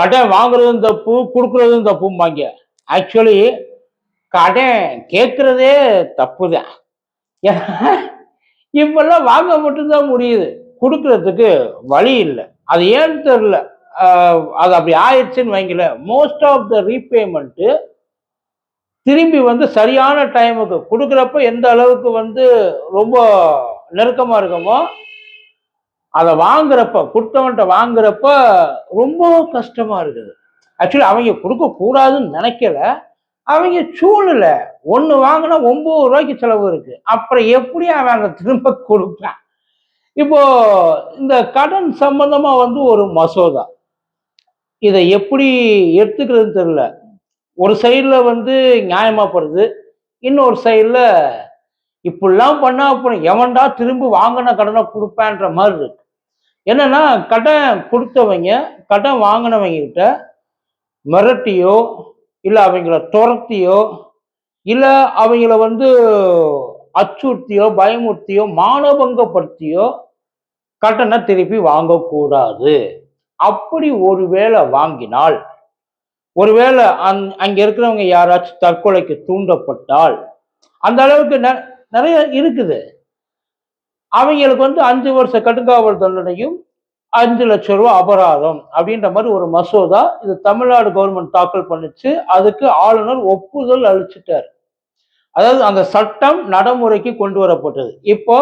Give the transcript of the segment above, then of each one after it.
கடன் வாங்குறதும் தப்பு கொடுக்குறதும் தப்பும்பாங்க. ஆக்சுவலி கடன் கேட்குறதே தப்பு தான் இப்பெல்லாம் வாங்க மட்டும்தான் முடியுது. கொடுக்கறதுக்கு வழி இல்லை. அது ஏன்னு தெரியல. அது அப்படி ஆயிடுச்சுன்னு வைங்கல மோஸ்ட் ஆஃப் த ரீபேமெண்ட்டு திரும்பி வந்து சரியான டைமுக்கு கொடுக்குறப்ப எந்த அளவுக்கு வந்து ரொம்ப நெருக்கமாக இருக்குமோ அதை வாங்குறப்ப கொடுத்தவன்ட்ட வாங்குறப்ப ரொம்ப கஷ்டமா இருக்குது. ஆக்சுவலி அவங்க கொடுக்க கூடாதுன்னு நினைக்கல. அவங்க சூழ்நிலை ஒன்று வாங்கினா ஒன்பது ரூபாய்க்கு செலவு இருக்கு. அப்புறம் எப்படி அவன் அதை திரும்ப கொடுப்பான்? இப்போ இந்த கடன் சம்பந்தமா வந்து ஒரு மசோதா. இதை எப்படி எடுத்துக்கிறதுன்னு தெரியல. ஒரு சைடில் வந்து நியாயமாகப்படுது இன்னொரு சைடில் இப்படிலாம் பண்ணால் அப்புறம் எவன்டா திரும்பி வாங்கின கடனை கொடுப்பேன்ற மாதிரி இருக்கு. என்னன்னா கடன் கொடுத்தவங்க கடன் வாங்கினவங்க கிட்ட மிரட்டியோ இல்லை அவங்கள துரத்தியோ இல்லை அவங்கள வந்து அச்சுறுத்தியோ பயமுறுத்தியோ மானபங்கப்படுத்தியோ கடனை திருப்பி வாங்கக்கூடாது. அப்படி ஒருவேளை வாங்கினால் ஒருவேளை அங் அங்கே இருக்கிறவங்க யாராச்சும் தற்கொலைக்கு தூண்டப்பட்டால் அந்த அளவுக்கு நெ- நிறைய இருக்குது. அவங்களுக்கு வந்து அஞ்சு வருஷ கடுங்காவல் தண்டனையும் அஞ்சு லட்சம் ரூபா அபராதம் அப்படின்ற மாதிரி ஒரு மசோதா இது தமிழ்நாடு கவர்மெண்ட் தாக்கல் பண்ணுச்சு. அதுக்கு ஆளுநர் ஒப்புதல் அளிச்சிட்டார். அதாவது அந்த சட்டம் நடைமுறைக்கு கொண்டு வரப்பட்டது. இப்போ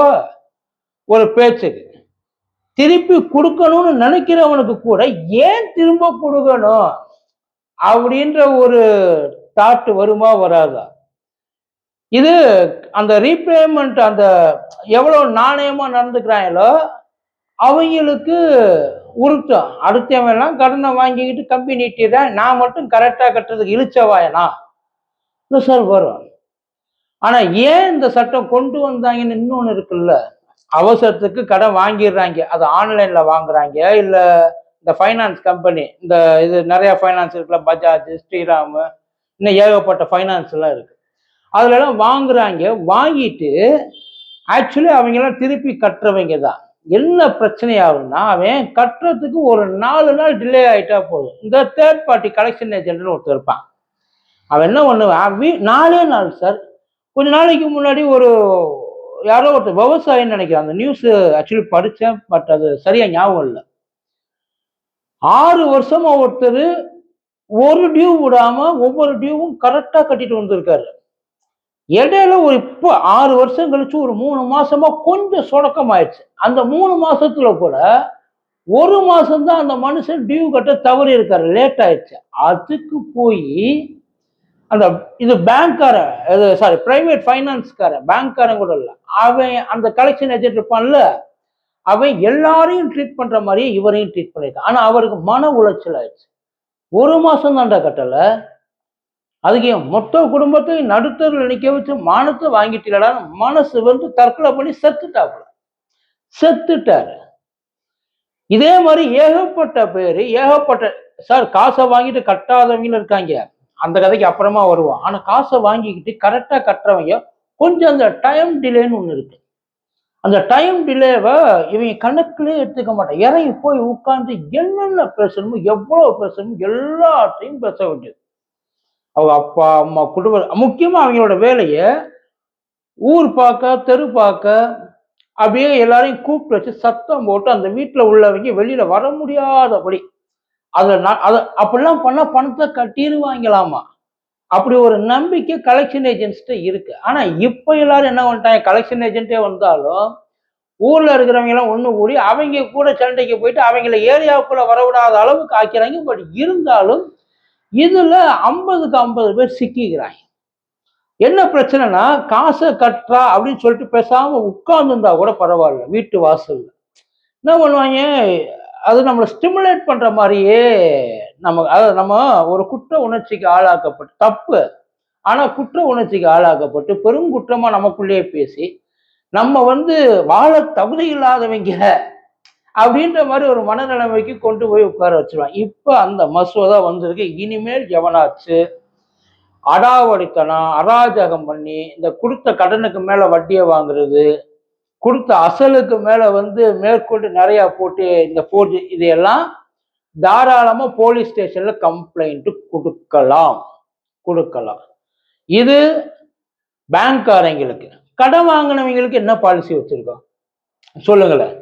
ஒரு பேச்சுக்கு திருப்பி கொடுக்கணும்னு நினைக்கிறவனுக்கு கூட ஏன் திரும்ப கொடுக்கணும் அப்படின்ற ஒரு தாட்டு வருமா வராதா? இது அந்த ரீபேமெண்ட் அந்த எவ்வளவு நாணயமா நடந்துக்கிறாங்களோ அவங்களுக்கு உருத்தம். அடுத்தவன் எல்லாம் கடனை வாங்கிக்கிட்டு கம்பி நீட்டிடுறேன் நான் மட்டும் கரெக்டாக கட்டுறதுக்கு இழிச்சவாயனா இல்லை சார் வரும் ஆனால் ஏன் இந்த சட்டம் கொண்டு வந்தாங்கன்னு இன்னொன்று இருக்குல்ல? அவசரத்துக்கு கடன் வாங்கிடுறாங்க. அது ஆன்லைனில் வாங்குறாங்க. இல்லை இந்த ஃபைனான்ஸ் கம்பெனி இந்த இது நிறையா ஃபைனான்ஸ் இருக்குல்ல பஜாஜ் ஸ்ரீராம் இன்னும் ஏகப்பட்ட ஃபைனான்ஸ் எல்லாம் இருக்கு. வாங்குறாங்க. வாங்கிட்டு ஆக்சுவலி அவங்கெல்லாம் திருப்பி கட்டுறவங்க தான். என்ன பிரச்சனை ஆகும்னா அவன் கட்டுறதுக்கு ஒரு நாலு நாள் டிலே ஆகிட்டா போதும். இந்த தேர்ட் பார்ட்டி கலெக்ஷன் ஏஜென்ட்னு ஒருத்தர் இருப்பான். அவன் என்ன பண்ணுவான்? வீ- நாலே நாள் சார் கொஞ்ச நாளைக்கு முன்னாடி ஒரு யாரோ ஒருத்தர் விவசாயின்னு நினைக்கிறேன். அந்த நியூஸ் ஆக்சுவலி படித்தேன் பட் அது சரியாக ஞாபகம் இல்லை. ஆறு வருஷமா ஒருத்தர் ஒரு டியூ விடாமல் ஒவ்வொரு டியூவும் கரெக்டாக கட்டிட்டு வந்திருக்காரு. இடையில ஒரு இப்போ ஆறு வருஷம் கழிச்சு ஒரு மூணு மாசமா கொஞ்சம் சொடக்கம் ஆயிடுச்சு அந்த மூணு மாசத்துல கூட ஒரு மாசம்தான் அந்த மனுஷன் டியூ கட்ட தவறி இருக்காரு. லேட் ஆயிடுச்சு. அதுக்கு போய் அந்த இது பேங்க்காரன் இது சாரி பிரைவேட் ஃபைனான்ஸ்காரன் பேங்க்காரன் கூட இல்லை. அவன் அந்த கலெக்ஷன் ஏஜென்ட் இருப்பான்ல அவன் எல்லாரையும் ட்ரீட் பண்ற மாதிரியே இவரையும் ட்ரீட் பண்ணியிருக்கான் ஆனா அவருக்கு மன உளைச்சல் ஆயிடுச்சு. ஒரு மாசம் தான்டா கட்டலை. அதுக்கு என் மொத்த குடும்பத்தையும் நடுத்தரில் நிற்க வச்சு மானத்தை வாங்கிட்டீங்களா மனசு வந்து தற்கொலை பண்ணி செத்துட்டாப்புல. செத்துட்டாரு. இதே மாதிரி ஏகப்பட்ட பேர் ஏகப்பட்ட சார் காசை வாங்கிட்டு கட்டாதவங்களும் இருக்காங்க. அந்த கதைக்கு அப்புறமா வருவோம். ஆனா காசை வாங்கிக்கிட்டு கரெக்டா கட்டுறவங்க கொஞ்சம் அந்த டைம் டிலேன்னு ஒண்ணு இருக்கு. அந்த டைம் டிலேவை இவங்க கணக்குலயே எடுத்துக்க மாட்டேன் இறங்கி போய் உட்கார்ந்து என்னென்ன பேசணுமோ எவ்வளவு பேசணுமோ எல்லாத்தையும் பேச வேண்டியது. அவங்க அப்பா அம்மா குடும்ப முக்கியமாக அவங்களோட வேலையை ஊர் பார்க்க தெரு பார்க்க அப்படியே எல்லாரையும் கூப்பிட்டு வச்சு சத்தம் போட்டு அந்த வீட்டில் உள்ளவங்க வெளியில் வர முடியாதபடி அதில் நான் அதை அப்படிலாம் பண்ணால் பணத்தை கட்டிடுவாங்களாமா? அப்படி ஒரு நம்பிக்கை கலெக்ஷன் ஏஜென்ட்ஸ்கிட்ட இருக்கு. ஆனால் இப்போ எல்லாரும் என்ன பண்ணிட்டாங்க? கலெக்ஷன் ஏஜென்ட்டே வந்தாலும் ஊரில் இருக்கிறவங்க எல்லாம் கூடி அவங்க கூட சண்டைக்கு போயிட்டு அவங்கள ஏரியாவுக்குள்ளே வரவிடாத அளவுக்கு ஆக்கிறாங்க பட் இருந்தாலும் இதுல ஐம்பதுக்கு ஐம்பது பேர் சிக்கிக்கிறாங்க. என்ன பிரச்சனைனா காசை கட்டுறா அப்படின்னு சொல்லிட்டு பேசாம உட்கார்ந்துருந்தா கூட பரவாயில்ல வீட்டு வாசல்ல. என்ன பண்ணுவாங்க? அது நம்மளை ஸ்டிமுலேட் பண்ற மாதிரியே நம்ம அதாவது நம்ம ஒரு குற்ற உணர்ச்சிக்கு ஆளாக்கப்பட்டு தப்பு. ஆனா குற்ற உணர்ச்சிக்கு ஆளாக்கப்பட்டு பெரும் குற்றமா நமக்குள்ளேயே பேசி நம்ம வந்து வாழ தகுதி இல்லாதவங்க அப்படின்ற மாதிரி ஒரு மனநிலைமைக்கு கொண்டு போய் உட்கார வச்சிருவான். இப்போ அந்த மசோதா வந்திருக்கு. இனிமேல் எவனாச்சு அடாவடித்தனம் அராஜகம் பண்ணி இந்த கொடுத்த கடனுக்கு மேலே வட்டியை வாங்குறது கொடுத்த அசலுக்கு மேலே வந்து மேற்கொண்டு நிறையா போட்டு இந்த போர்ஜி இதையெல்லாம் தாராளமாக போலீஸ் ஸ்டேஷனில் கம்ப்ளைண்ட்டு கொடுக்கலாம். கொடுக்கலாம். இது பேங்க்காரங்களுக்கு கடன் வாங்கினவங்களுக்கு என்ன பாலிசி வச்சுருக்கோம்? சொல்லுங்களேன்.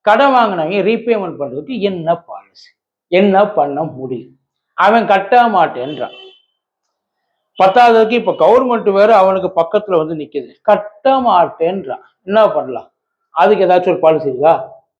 கடன் வாங்கினவங்க ரீபேமெண்ட் பண்றதுக்கு என்ன பாலிசி என்ன பண்ண முடியும்? அவன் கட்ட மாட்டேன்றான். பத்தாவதுக்கு இப்ப கவர்மெண்ட் வேற அவனுக்கு பக்கத்துல வந்து நிக்குது. கட்ட மாட்டேன்றான். என்ன பண்ணலாம்? அதுக்கு ஏதாச்சும் ஒரு பாலிசி இருக்கா?